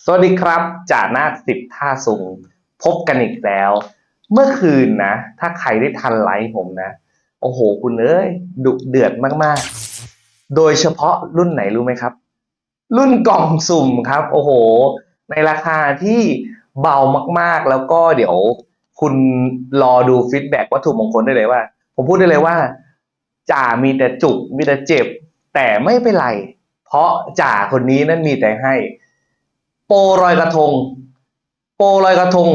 สวัสดีครับจ่านาสิบท่าสุงพบกันอีกแล้ว เมื่อคืนนะ ถ้าใครได้ทันไลฟ์ผมนะ โอ้โห คุณเอ้ยดุเดือดมากๆ โดยเฉพาะรุ่นไหนรู้ไหมครับ รุ่นกล่องสุ่มครับ โอ้โห ในราคาที่เบามากๆ แล้วก็เดี๋ยวคุณรอดูฟีดแบ็กวัตถุมงคลได้เลยว่า ผมพูดได้เลยว่าจ่ามีแต่จุกมีแต่เจ็บ แต่ไม่เป็นไร เพราะจ่าคนนี้นั้นมีแต่ให้ ปรลอยกระทง โปรลอยกระทง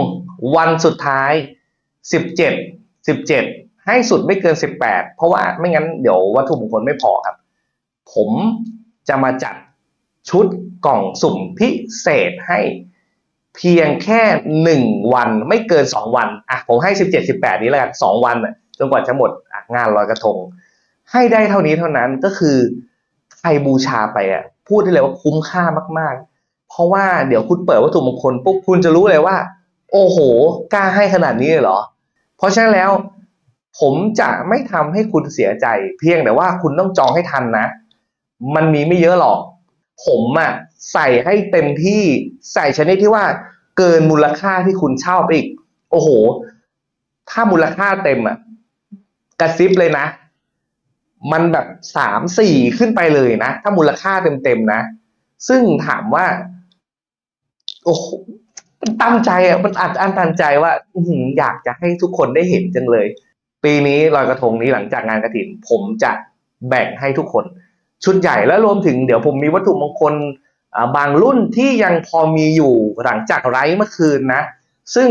วันสุดท้ายสิบเจ็ดสิบเจ็ดให้สุดไม่เกินสิบแปดเพราะว่าไม่งั้นเดี๋ยววัตถุมงคลไม่พอครับ ผมจะมาจัดชุดกล่องสุ่มพิเศษให้เพียงแค่หนึ่งวันไม่เกินสองวันอะผมให้สิบเจ็ดสิบแปดนี้แล้วกันสองวันจนกว่าจะหมดงานลอยกระทง ให้ได้เท่านี้เท่านั้นก็คือใครบูชาไปอะพูดได้เลยว่าคุ้มค่ามากๆ เพราะว่าเดี๋ยวคุณเปิดวัตถุมงคลปุ๊บคุณจะรู้เลยว่า โอ้โหกล้าให้ขนาดนี้เลยเหรอ เพราะฉะนั้นแล้วผมจะไม่ทำให้คุณเสียใจ เพียงแต่ว่าคุณต้องจองให้ทันนะ มันมีไม่เยอะหรอก ผมอะใส่ให้เต็มที่ใส่ชนิดที่ว่าเกินมูลค่าที่คุณเช่าไปอีก โอ้โห ถ้ามูลค่าเต็มอะกระซิบเลยนะ มันแบบสามสี่ขึ้นไปเลยนะ ถ้ามูลค่าเต็มๆนะ ซึ่งถามว่า โอ้โหมันตั้งใจอะมันอัดอั้นตันใจว่าอืออยากจะให้ทุกคนได้เห็นจังเลย ปีนี้ลอยกระทงนี้หลังจากงานกระถินผมจะแบ่งให้ทุกคน ชุดใหญ่และรวมถึงเดี๋ยวผมมีวัตถุมงคลบางรุ่นที่ยังพอมีอยู่หลังจากไลฟ์เมื่อคืนนะ ซึ่ง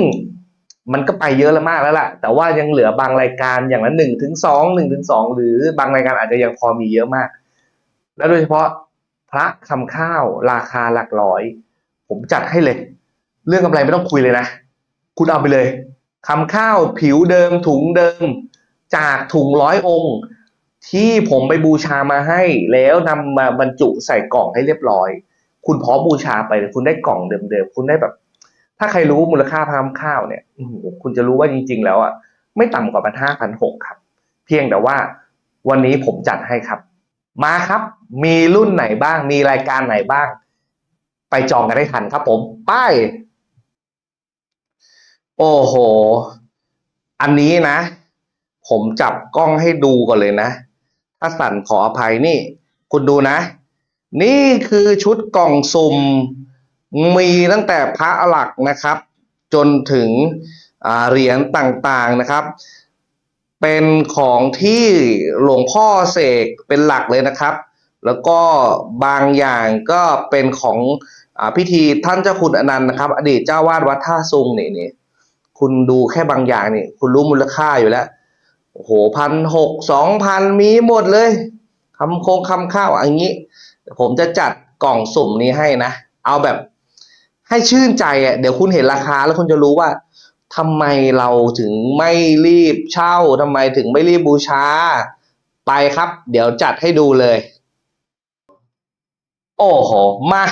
มันก็ไปเยอะแล้วมากแล้วล่ะ แต่ว่ายังเหลือบางรายการอย่างละหนึ่งถึงสองหนึ่งถึงสองหรือบางรายการอาจจะยังพอมีเยอะมาก แล้วโดยเฉพาะพระคำข้าวราคาหลักร้อย ผมจัดให้เลย เรื่องกำไรไม่ต้องคุยเลยนะ คุณเอาไปเลยคำข้าวผิวเดิมถุงเดิม จากถุงร้อยองค์ ที่ผมไปบูชามาให้ แล้วนำมาบรรจุใส่กล่องให้เรียบร้อย คุณพอบูชาไปคุณได้กล่องเดิมๆคุณได้แบบ ถ้าใครรู้มูลค่าพามข้าวเนี่ยคุณจะรู้ว่าจริง ๆ แล้วอะไม่ต่ำกว่าพันห้าพันหกครับ เพียงแต่ว่าวันนี้ผมจัดให้ครับ มาครับ มีรุ่นไหนบ้าง มีรายการไหนบ้าง ไปจองกันได้ทันครับผมไป้ายโอ้โห อันนี้นะ ผมจับกล้องให้ดูก่อนเลยนะ ถ้าสั่นขออภัยนี่ คุณดูนะ นี่คือชุดกล่องสุ่มมีตั้งแต่พระหลักนะครับ จนถึงเหรียญต่างๆนะครับ เป็นของที่หลวงพ่อเสกเป็นหลักเลยนะครับ แล้วก็บางอย่างก็เป็นของอพิธีท่านเจ้าคุณอนันต์นะครับ อดีตเจ้าวาดวัดท่าซุงนี่นี่คุณดูแค่บางอย่างนี่ คุณรู้มูลค่าอยู่แล้วโอ้โหพันหกสองพันมีหมดเลยคำโคงคำข้าวอย่างนี้ ผมจะจัดกล่องสุ่มนี้ให้นะ เอาแบบให้ชื่นใจอะเดี๋ยวคุณเห็นราคาแล้วคุณจะรู้ว่าทำไมเราถึงไม่รีบเช่าทำไมถึงไม่รีบบูชา ไปครับ เดี๋ยวจัดให้ดูเลย โอ้โห มา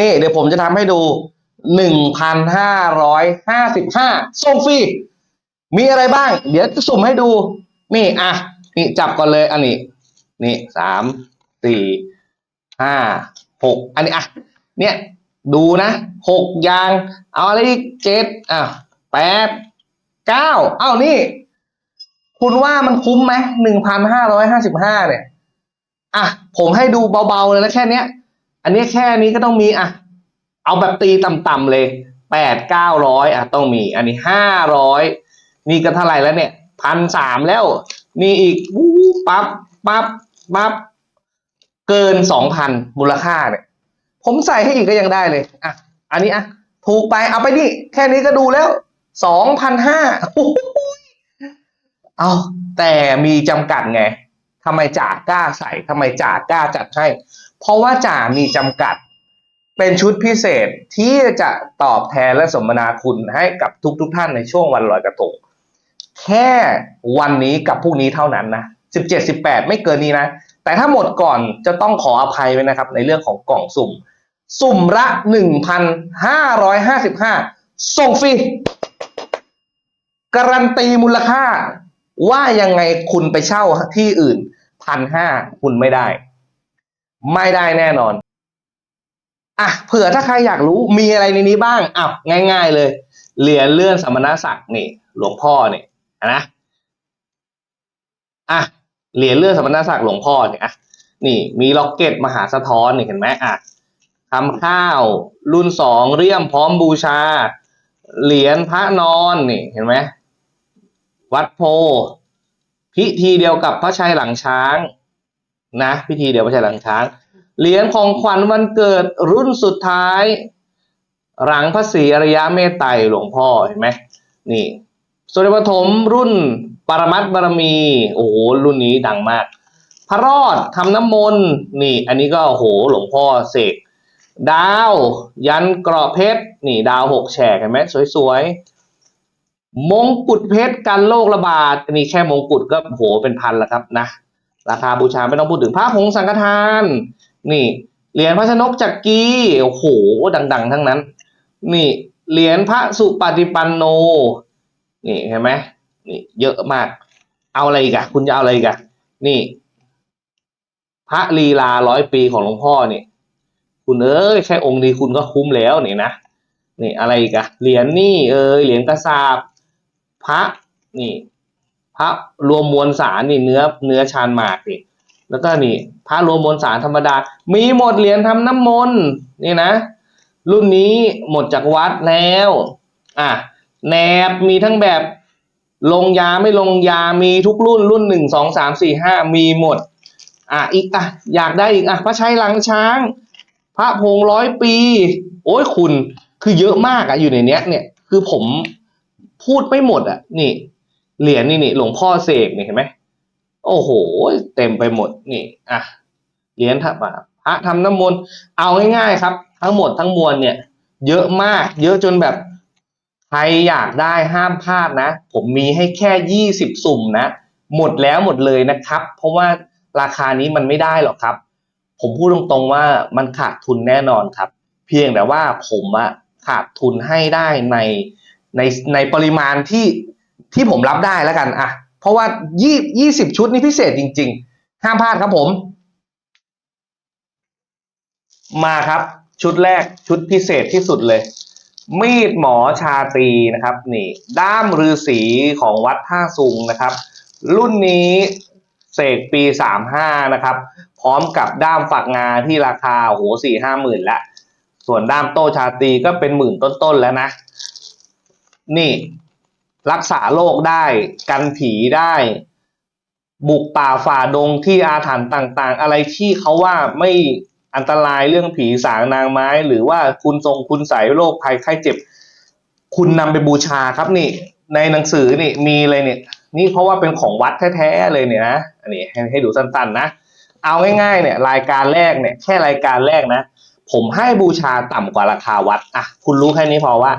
นี่เดี๋ยวผมจะทำให้ดูหนึ่งพันห้าร้อยห้าสิบห้าส่งฟรี มีอะไรบ้าง เดี๋ยวจะสุ่มให้ดู นี่ อะ นี่จับก่อนเลย อันนี้ นี่สามสี่ห้าหกอันนี้อะ เนี่ยดูนะหกอยาง เอาอะไรอีกเจ็ดอะแปดเก้าเอ้านี่ คุณว่ามันคุ้มไหมหนึ่งพันห้าร้อยห้าสิบห้าเนี่ย อะ ผมให้ดูเบาๆเลยนะแค่เนี้ย อันนี้แค่นี้ก็ต้องมีอะเอาแบบตีต่ำๆเลยแปดเก้าร้อยอะต้องมี อันนี้ห้าร้อยนี่ก็เท่าไหร่แล้วเนี่ยพันสามแล้ว นี่อีกปั๊บปั๊บปั๊บเกินสองพันมูลค่าเนี่ย ผมใส่ให้อีกก็ยังได้เลยอะอันนี้อะถูกไปเอาไปนี่แค่นี้ก็ดูแล้วสองพันห้าเอาแต่มีจำกัดไงทำไมจ่ากล้าใส่ทำไมจ่ากล้าจัดให้ เพราะว่าจ่ามีจำกัด เป็นชุดพิเศษที่จะตอบแทนและสมนาคุณให้กับทุกๆทท่านในช่วงวันลอยกระทงแค่วันนี้กับพรุ่งนี้เท่านั้นนะสิบเจ็ดสิบแปดไม่เกินนี้นะ แต่ถ้าหมดก่อนจะต้องขออภัยไว้นะครับ ในเรื่องของกล่องสุ่ม สุ่มละหนึ่งพันห้าร้อยห้าสิบห้าส่งฟรีการันตีมูลค่า ว่ายังไงคุณไปเช่าที่อื่นพันห้าคุณไม่ได้ ไม่ได้แน่นอน อะเผื่อถ้าใครอยากรู้มีอะไรในนี้บ้างอะง่าย ๆ เลย เหรียญเลื่อนสมณศักดิ์นี่ หลวงพ่อเนี่ยนะอะเหรียญเลื่อนสมณศักดิ์หลวงพ่อเนี่ยอะนี่มีล็อกเก็ตมหาสะท้อนนี่เห็นไหมอะทำข้าว รุ่นสองเรียมพร้อมบูชา เหรียญพระนอนนี่เห็นไหมวัดโพ พิธีเดียวกับพระชัยหลังช้าง นะพิธีเดี๋ยวพระชัยหลังช้าง เหรียญของขวัญวันเกิดรุ่นสุดท้าย หลังพระศรีอริยะเมตไตรหลวงพ่อเห็นไหมนี่สมเด็จปฐมรุ่นปรมัตบารมี โอ้โหรุ่นนี้ดังมาก พระรอดทำน้ำมนต์นี่ อันนี้ก็โอ้โหหลวงพ่อเสกดาว ยันกราะเพชรนี่ ดาวหกแฉกเห็นไหมสวยๆมงกุฎเพชรกันโรคระบาดอันนี้แค่มงกุฎก็โอ้โหเป็นพันแล้วครับนะ ราคาบูชาไม่ต้องพูดถึงพระผงสังฆทาน นี่เหรียญพระชนกจักรีโอ้โหดัง ๆ ทั้งนั้น นี่เหรียญพระสุปฏิปันโน นี่เห็นไหมนี่เยอะมาก เอาอะไรกอะคุณจะเอาอะไรกอะนี่ พระลีลาร้อยปีของหลวงพ่อนี่คุณเอ้ยแค่องค์นี้คุณก็คุ้มแล้วนี่นะนี่อะไรอีกอะเหรียญนี่เอ้ยเหรียญกระสาบพระนี่ ระรวมมวลสารนี่เนื้อเนื้อชานหมากนี่แล้วก็นี่พระรวมมวลสารธรรมดา มีหมดเหรียญทำน้ำมนต์นี่นะ รุ่นนี้หมดจากวัดแล้วอะแหนบมีทั้งแบบลงยาไม่ลงยามีทุกรุ่นรุ่นหนึ่งสองสามสี่ห้ามีหมด อะอีกอะอยากได้อีกอะพระชัยหลังช้าง พระพงร้อยปี โอ้ยคุณคือเยอะมากอะอยู่ในเนี้ยเนี่ยคือผมพูดไม่หมดอะนี่ เหรียญนี่นี่หลวงพ่อเสกนี่เห็นไหมโอ้โห เต็มไปหมดนี่อะเหรียญทับพระทำน้ำมนต์เอาง่ายๆครับ ทั้งหมดทั้งมวลเนี่ย เยอะมาก เยอะจนแบบใครอยากได้ห้ามพลาดนะ ผมมีให้แค่ยี่สิบสุ่มนะ หมดแล้วหมดเลยนะครับ เพราะว่าราคานี้มันไม่ได้หรอกครับ ผมพูดตรงๆว่ามันขาดทุนแน่นอนครับ เพียงแต่ว่าผมอะขาดทุนให้ได้ในในในปริมาณที่ ที่ผมรับได้แล้วกันอะเพราะว่ายี่ยี่สิบชุดนี่พิเศษจริง ๆ ห้ามพลาดครับผม มาครับ ชุดแรกชุดพิเศษที่สุดเลย มีดหมอชาตรีนะครับ นี่ ด้ามฤาษีของวัดท่าซุงนะครับ รุ่นนี้เสกปีสามห้านะครับ พร้อมกับด้ามฝักงาที่ราคาโหสี่ห้าหมื่นละ ส่วนด้ามโต้ชาตีก็เป็นหมื่นต้นๆแล้วนะ นี่ รักษาโรคได้กันผีได้ บุกป่าฝ่าดงที่อาถรรพ์ต่างๆ อะไรที่เขาว่าไม่อันตรายเรื่องผีสางนางไม้ หรือว่าคุณทรงคุณใสยโรคภัยไข้เจ็บ คุณนำไปบูชาครับนี่ ในหนังสือนี่มีเลยเนี่ย นี่เพราะว่าเป็นของวัดแท้ๆเลยเนี่ยนะอันนี้ให้ดูสั้นๆนะเอาง่ายๆเนี่ยรายการแรกเนี่ยแค่รายการแรกนะ ผมให้บูชาต่ำกว่าราคาวัดอะคุณรู้แค่นี้พอว่า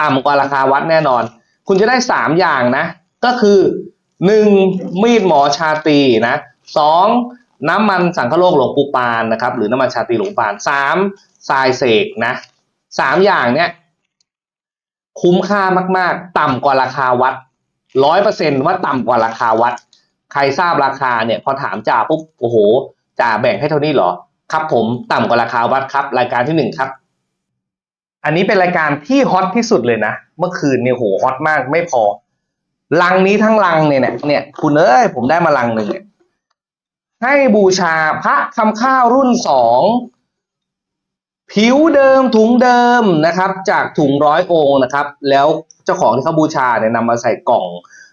ต่ำกว่าราคาวัดแน่นอน คุณจะได้สามอย่างนะ ก็คือหนึ่งมีดหมอชาตรีนะสองน้ำมันสังฆโลกหลวงปู่ปานนะครับ หรือน้ำมันชาตรีหลวงปู่ปานสามทรายเสกนะสามอย่างเนี้ยคุ้มค่ามาก ๆ ต่ำกว่าราคาวัดร้อยเปอร์เซ็นว่าต่ำกว่าราคาวัด ใครทราบราคาเนี่ยพอถามจ่าปุ๊บโอ้โหจ่าแบ่งให้เท่านี้เหรอครับผมต่ำกว่าราคาวัดครับ รายการที่หนึ่งครับ อันนี้เป็นรายการที่ฮอตที่สุดเลยนะ เมื่อคืนเนี่ยโหฮอตมากไม่พอ ลังนี้ทั้งลังเนี่ยเนี่ยคุณเอ้ยผมได้มาลังหนึ่งเนี่ยให้บูชาพระคำข้าวรุ่นสองผิวเดิมถุงเดิมนะครับ จากถุงร้อยองค์นะครับ แล้วเจ้าของที่เขาบูชาเนี่ยนำมาใส่กล่อง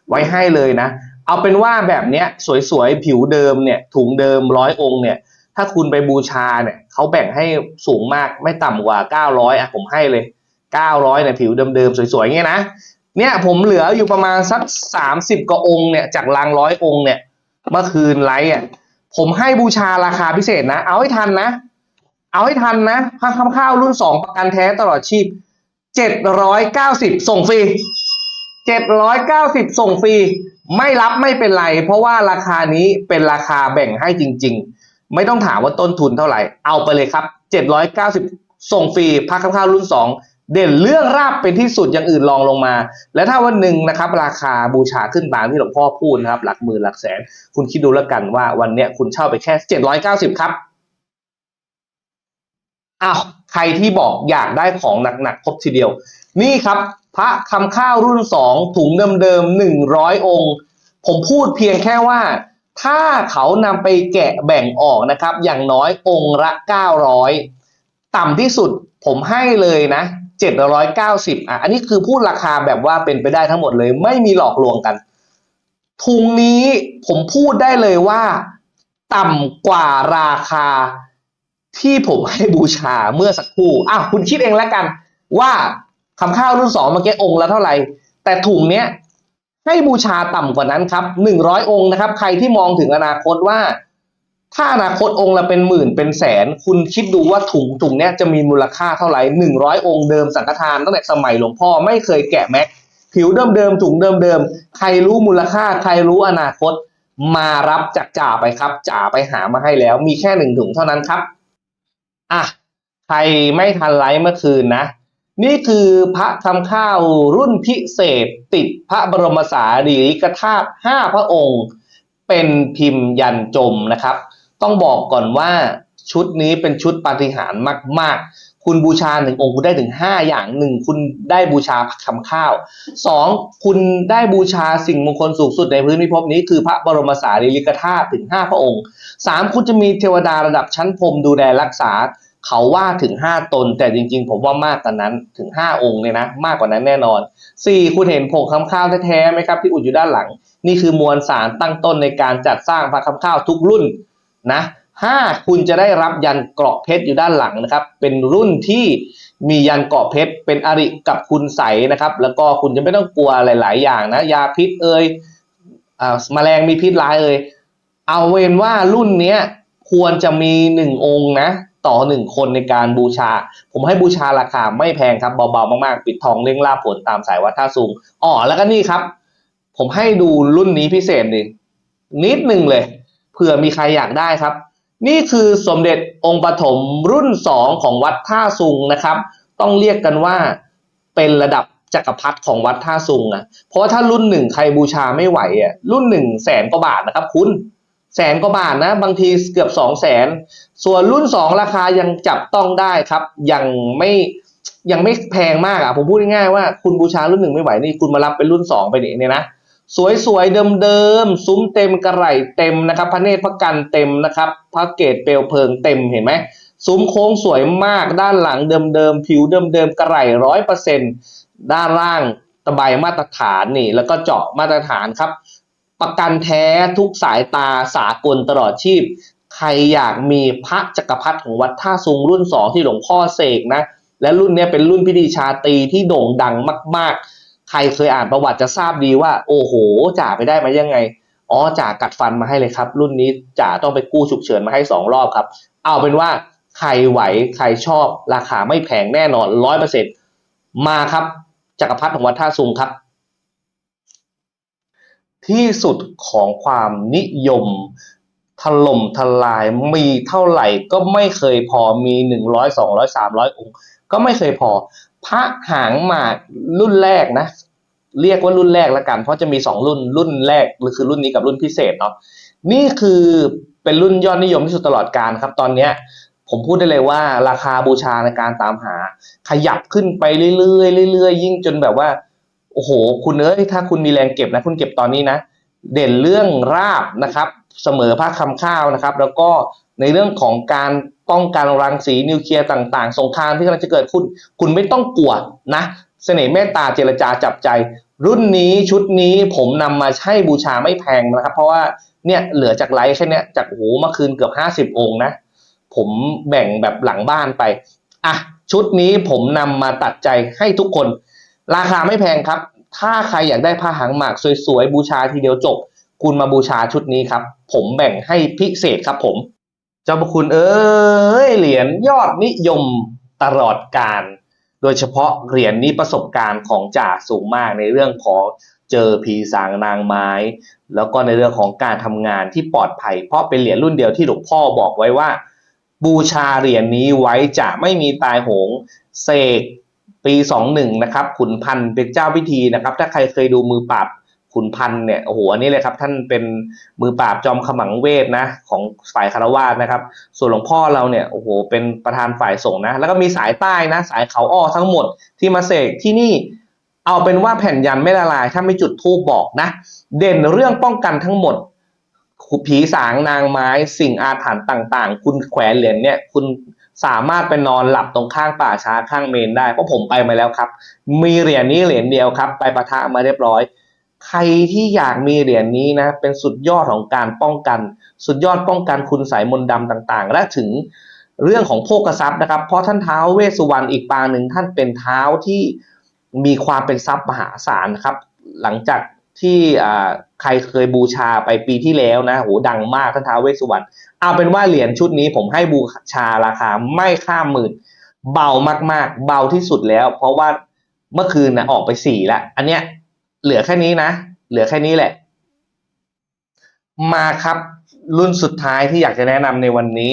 ไว้ให้เลยนะ เอาเป็นว่าแบบเนี้ยสวยๆ ผิวเดิมเนี่ยถุงเดิมร้อยองค์เนี่ยถ้าคุณไปบูชาเนี่ยเขาแบ่งให้สูงมากไม่ต่ำกว่าเก้าร้อยอะผมให้เลย เก้าร้อยเนี่ยผิวเดิมๆสวยๆเงี้ยนะเนี่ยผมเหลืออยู่ประมาณสักสามสิบกว่าองค์เนี่ยจากลังร้อยองค์เนี่ยเมื่อคืนไลฟ์อะผมให้บูชาราคาพิเศษนะ เอาให้ทันนะ เอาให้ทันนะพักคำข้าวรุ่นสองประกันแท้ตลอดชีพเจ็ดร้อยเก้าสิบส่งฟรีเจ็ดร้อยเก้าสิบส่งฟรี ไม่รับไม่เป็นไร เพราะว่าราคานี้เป็นราคาแบ่งให้จริง ๆ ไม่ต้องถามว่าต้นทุนเท่าไหร่ เอาไปเลยครับเจ็ดร้อยเก้าสิบส่งฟรีพักคำข้าวรุ่นสอง เด่นเรื่องราบเป็นที่สุดอย่างอื่นลองลงมา และถ้าวันหนึ่งนะครับ ราคาบูชาขึ้นตามที่หลวงพ่อพูดนะครับ หลักหมื่นหลักแสน คุณคิดดูแล้วกันว่าวันเนี้ยคุณเช่าไปแค่เจ็ดร้อยเก้าสิบครับอ้าวใครที่บอกอยากได้ของหนักๆครบทีเดียว นี่ครับ พระคำข้าวรุ่นสองถุงเดิมๆหนึ่งร้อยองค์ ผมพูดเพียงแค่ว่า ถ้าเขานำไปแกะแบ่งออกนะครับ อย่างน้อยองค์ละ900ต่ำที่สุดผมให้เลยนะ 790อะอันนี้คือพูดราคาแบบว่าเป็นไปได้ทั้งหมดเลย ไม่มีหลอกลวงกันทุงนี้ผมพูดได้เลยว่า ต่ำกว่าราคาที่ผมให้บูชาเมื่อสักครู่อ้าวคุณคิดเองแล้วกัน ว่าคำข้าวรุ่นสองเมื่อกี้องค์ละเท่าไหร่ แต่ถุงเนี้ยให้บูชาต่ำกว่านั้นครับหนึ่งร้อยองค์นะครับ ใครที่มองถึงอนาคตว่า ถ้าอนาคตองค์ละเป็นหมื่นเป็นแสน คุณคิดดูว่าถุงถุงเนี้ยจะมีมูลค่าเท่าไหร่หนึ่งร้อยองค์เดิมสังฆทานตั้งแต่สมัยหลวงพ่อไม่เคยแกะแม็กผิวเดิมๆถุงเดิมๆใครรู้มูลค่าใครรู้อนาคต มารับจากจ่าไปครับจ่าไปหามาให้แล้ว มีแค่หนึ่งถุงเท่านั้นครับอะใครไม่ทันไลฟ์เมื่อคืนนะ นี่คือพระคำข้าวรุ่นพิเศษติดพระบรมสารีริกธาตุห้าพระองค์ เป็นพิมพ์ยันจมนะครับ ต้องบอกก่อนว่าชุดนี้เป็นชุดปาฏิหาริย์มาก ๆ คุณบูชาหนึ่งองค์คุณได้ถึงห้าอย่างหนึ่งคุณได้บูชาคำข้าวสองคุณได้บูชาสิ่งมงคลสูงสุดในพื้นพิภพนี้คือพระบรมสารีริกธาตุถึงห้าพระองค์สามคุณจะมีเทวดาระดับชั้นพรมดูแลรักษาเขาว่าถึงห้าตน แต่จริง ๆ ผมว่ามากกว่านั้นถึงห้าองค์เนี่ยนะมากกว่านั้นแน่นอนสี่คุณเห็นผงคำข้าวแท้ๆไหมครับที่อุดอยู่ด้านหลัง นี่คือมวลสารตั้งต้นในการจัดสร้างพระคำข้าวทุกรุ่น นะห้าคุณจะได้รับยันเกราะเพชรอยู่ด้านหลังนะครับ เป็นรุ่นที่มียันเกราะเพชรเป็นอริกับคุณใสนะครับ แล้วก็คุณจะไม่ต้องกลัวหลาย ๆ อย่างนะ ยาพิษเอ่ยอ่าแมลงมีพิษร้ายเอ่ยเอาเว้นว่ารุ่นเนี้ยควรจะมีหนึ่งองค์นะต่อหนึ่งคนในการบูชา ผมให้บูชาราคาไม่แพงครับเบาๆมากๆ ปิดทองเล่งลาผลตามสายวัดท่าสูงอ๋อแล้วก็นี่ครับ ผมให้ดูรุ่นนี้พิเศษหนึ่งนิดหนึ่งเลย เผื่อมีใครอยากได้ครับ นี่คือสมเด็จองค์ปฐมรุ่นสองของวัดท่าซุงนะครับ ต้องเรียกกันว่าเป็นระดับจักรพรรดิของวัดท่าซุงนะเพราะว่าถ้ารุ่นหนึ่งใครบูชาไม่ไหวอะรุ่นหนึ่งแสนกว่าบาทนะครับคุณแสนกว่าบาทนะ บางทีเกือบสองแสนส่วนรุ่นสองราคายังจับต้องได้ครับ ยังไม่ยังไม่แพงมากอะผมพูดง่ายๆว่าคุณบูชารุ่นหนึ่งไม่ไหวนี่คุณมารับเป็นรุ่นสองไปเนี่ยนะ สวยๆ เดิมๆ ซุ้มเต็มกระไหลเต็มนะครับ พระเนตรพระกันเต็มนะครับ พระเกศเปลวเพลิงเต็มเห็นไหมซุ้มโค้งสวยมากด้านหลังเดิมๆ ผิวเดิมๆ กระไหลร้อยเปอร์เซ็นด้านล่างตะไบมาตรฐานนี่ แล้วก็เจาะมาตรฐานครับ ประกันแท้ทุกสายตาสากลตลอดชีพ ใครอยากมีพระจักรพรรดิของวัดท่าซุงรุ่นสองที่หลวงพ่อเสกนะ และรุ่นนี้เป็นรุ่นพิธีชาตรีที่โด่งดังมาก ๆ รเคยอ่านประวัติจะทราบดีว่า โอ้โหจ่าไปได้มายังไงอ๋อจ่ากัดฟันมาให้เลยครับ รุ่นนี้จ่าต้องไปกู้ฉุกเฉินมาให้สองรอบครับ เอาเป็นว่าใครไหวใครชอบราคาไม่แพงแน่นอนร้อยเปอร์เซ็นมาครับ จักรพรรดิของวัดท่าซุงครับ ที่สุดของความนิยมถล่มทลายมีเท่าไหร่ก็ไม่เคยพอมีหนึ่งร้อยสองร้อยสามร้อยองค์ ก็ไม่เคยพอ พระหางหมากรุ่นแรกนะ เรียกว่ารุ่นแรกละกัน เพราะจะมีสองรุ่นรุ่นแรกคือรุ่นนี้กับรุ่นพิเศษเนาะนี่คือเป็นรุ่นยอดนิยมที่สุดตลอดการครับ ตอนเนี้ยผมพูดได้เลยว่าราคาบูชาในการตามหา ขยับขึ้นไปเรื่อยๆเรื่อยๆยิ่งจนแบบว่า โอ้โห คุณเอ้ยถ้าคุณมีแรงเก็บนะ คุณเก็บตอนนี้นะ เด่นเรื่องราบนะครับ เสมอภาคคำข้าวนะครับ แล้วก็ในเรื่องของการ ป้องกันรังสีนิวเคลียร์ต่างๆ สงครามที่กำลังจะเกิดขึ้น คุณไม่ต้องกลัวนะเสน่ห์เมตตาเจรจาจับใจ รุ่นนี้ชุดนี้ผมนำมาให้บูชาไม่แพงนะครับ เพราะว่าเนี่ยเหลือจากไลฟ์แค่เนี้ยจากโอ้โหเมื่อคืนเกือบห้าสิบ50 องค์นะ ผมแบ่งแบบหลังบ้านไปอะชุดนี้ผมนำมาตัดใจให้ทุกคน ราคาไม่แพงครับ ถ้าใครอยากได้ผ้าหางหมากสวยๆบูชาทีเดียวจบ คุณมาบูชาชุดนี้ครับ ผมแบ่งให้พิเศษครับผม เจ้าพระคุณเอ้ยเหรียญยอดนิยมตลอดการ โดยเฉพาะเหรียญนี้ประสบการณ์ของจ่าสูงมากในเรื่องของเจอผีสางนางไม้ แล้วก็ในเรื่องของการทำงานที่ปลอดภัย เพราะเป็นเหรียญรุ่นเดียวที่หลวงพ่อบอกไว้ว่า บูชาเหรียญนี้ไว้จะไม่มีตายโหงเสกปี 21 นะครับขุนพันธ์เป็นเจ้าพิธีนะครับ ถ้าใครเคยดูมือปราบ ขุนพันธ์เนี่ยโอ้โหอันนี้เลยครับ ท่านเป็นมือปราบจอมขมังเวทนะ ของฝ่ายคารวาสนะครับ ส่วนหลวงพ่อเราเนี่ยโอ้โหเป็นประธานฝ่ายสงฆ์นะ แล้วก็มีสายใต้นะ สายเขาอ้อทั้งหมดที่มาเสกที่นี่เอาเป็นว่าแผ่นยันไม่ละลาย ถ้าไม่จุดธูปบอกนะ เด่นเรื่องป้องกันทั้งหมดผีสางนางไม้สิ่งอาถรรพ์ต่าง ๆ คุณแขวนเหรียญเนี่ยคุณสามารถไปนอนหลับตรงข้างป่าช้าข้างเมนได้เพราะผมไปมาแล้วครับ มีเหรียญนี้เหรียญเดียวครับ ไปประทะมาเรียบร้อย ใครที่อยากมีเหรียญนี้นะเป็นสุดยอดของการป้องกัน สุดยอดป้องกันคุณสายมนต์ดำต่างๆ และถึงเรื่องของโภคทรัพย์นะครับ เพราะท่านเท้าวเวสสุวรรณอีกปางหนึ่งท่านเป็นเท้าที่มีความเป็นทรัพย์มหาศาลนะครับ หลังจากที่ใครเคยบูชาไปปีที่แล้วนะโหดังมากท่านท้าวเวสสุวรรณเอาเป็นว่าเหรียญชุดนี้ผมให้บูชาราคาไม่ข้ามหมื่นเบามากๆ เบาที่สุดแล้ว เพราะว่าเมื่อคืนนะออกไปสี่แล้วอันเนี้ย เหลือแค่นี้นะ เหลือแค่นี้แหละ มาครับรุ่นสุดท้ายที่อยากจะแนะนำในวันนี้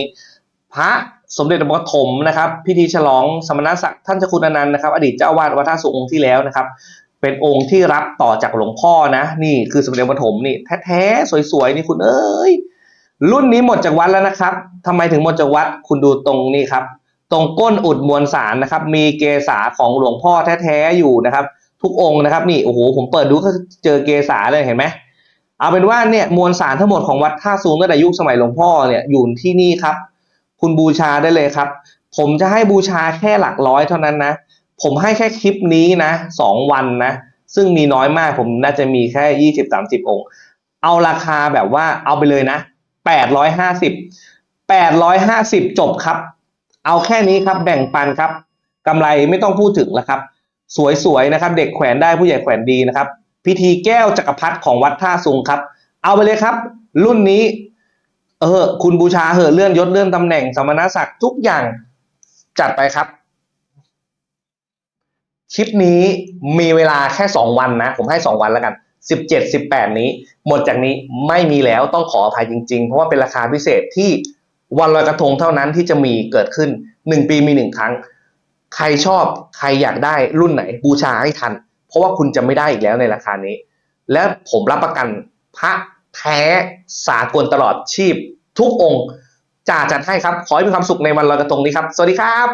พระสมเด็จพระปฐมนะครับ พิธีฉลองสมณศักดิ์ท่านเจ้าคุณอนันต์นะครับ อดีตเจ้าอาวาสวัดท่าสุงองค์ที่แล้วนะครับ เป็นองค์ที่รับต่อจากหลวงพ่อนะ นี่คือสมเด็จพระปฐมนี่แท้ๆสวยๆนี่คุณเอ้ยรุ่นนี้หมดจากวัดแล้วนะครับทำไมถึงหมดจากวัดคุณดูตรงนี้ครับ ตรงก้นอุดมวลสารนะครับ มีเกษาของหลวงพ่อแท้ๆอยู่นะครับ ทุกองค์นะครับนี่โอ้โหผมเปิดดูก็เจอเกษาเลยเห็นไหมเอาเป็นว่าเนี่ยมวลสารทั้งหมดของวัดท่าซูงตั้งแต่ยุคสมัยหลวงพ่อเนี่ยอยู่ที่นี่ครับ คุณบูชาได้เลยครับ ผมจะให้บูชาแค่หลักร้อยเท่านั้นนะ ผมให้แค่คลิปนี้นะสองวันนะ ซึ่งมีน้อยมากผมน่าจะมีแค่ยี่สิบสามสิบองค์ เอาราคาแบบว่าเอาไปเลยนะแปดร้อยห้าสิบแปดร้อยห้าสิบจบครับ เอาแค่นี้ครับแบ่งปันครับกำไรไม่ต้องพูดถึงแล้วครับ สวยๆนะครับ เด็กแขวนได้ผู้ใหญ่แขวนดีนะครับ พิธีแก้วจักรพรรดิของวัดท่าซุงครับ เอาไปเลยครับ รุ่นนี้เออคุณบูชาเหอเลื่อนยศเลื่อนตำแหน่งสมณศักดิ์ทุกอย่างจัดไปครับ คลิปนี้มีเวลาแค่สองวันนะ ผมให้สองวันแล้วกันสิบเจ็ดสิบแปดนี้ หมดจากนี้ไม่มีแล้วต้องขออภัยจริงๆ เพราะว่าเป็นราคาพิเศษที่วันลอยกระทงเท่านั้นที่จะมีเกิดขึ้นหนึ่งปีมีหนึ่งครั้ง ใครชอบใครอยากได้รุ่นไหนบูชาให้ทัน เพราะว่าคุณจะไม่ได้อีกแล้วในราคานี้ และผมรับประกันพระแท้สากลตลอดชีพทุกองค์จ่าจัดให้ครับ ขอให้มีความสุขในวันลอยกระทงนี้ครับ สวัสดีครับ